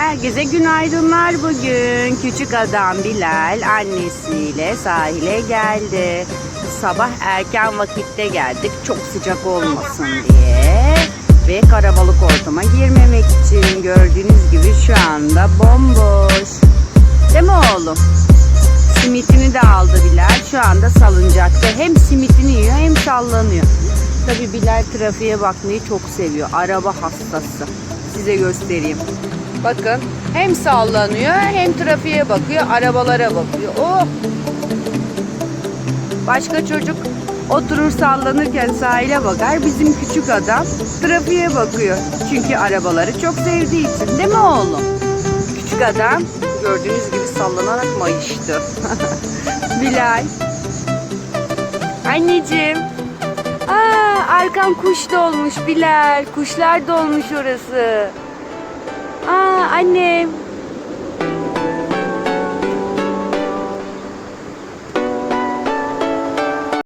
Herkese günaydınlar bugün. Küçük adam Bilal annesiyle sahile geldi. Sabah erken vakitte geldik çok sıcak olmasın diye. Ve karabalık ortama girmemek için gördüğünüz gibi şu anda bomboş. Değil mi oğlum? Simitini de aldı Bilal. Şu anda salıncakta. Hem simitini yiyor hem sallanıyor. Tabi Bilal trafiğe bakmayı çok seviyor. Araba hastası. Size göstereyim. Bakın hem sallanıyor hem trafiğe bakıyor. Arabalara bakıyor. Oh! Başka çocuk oturur sallanırken sahile bakar. Bizim küçük adam trafiğe bakıyor. Çünkü arabaları çok sevdiği için değil mi oğlum? Küçük adam gördüğünüz gibi sallanarak mayıştı. Bilal. Anneciğim. Aa, arkan kuş dolmuş Bilal. Kuşlar dolmuş orası. Aa, annem.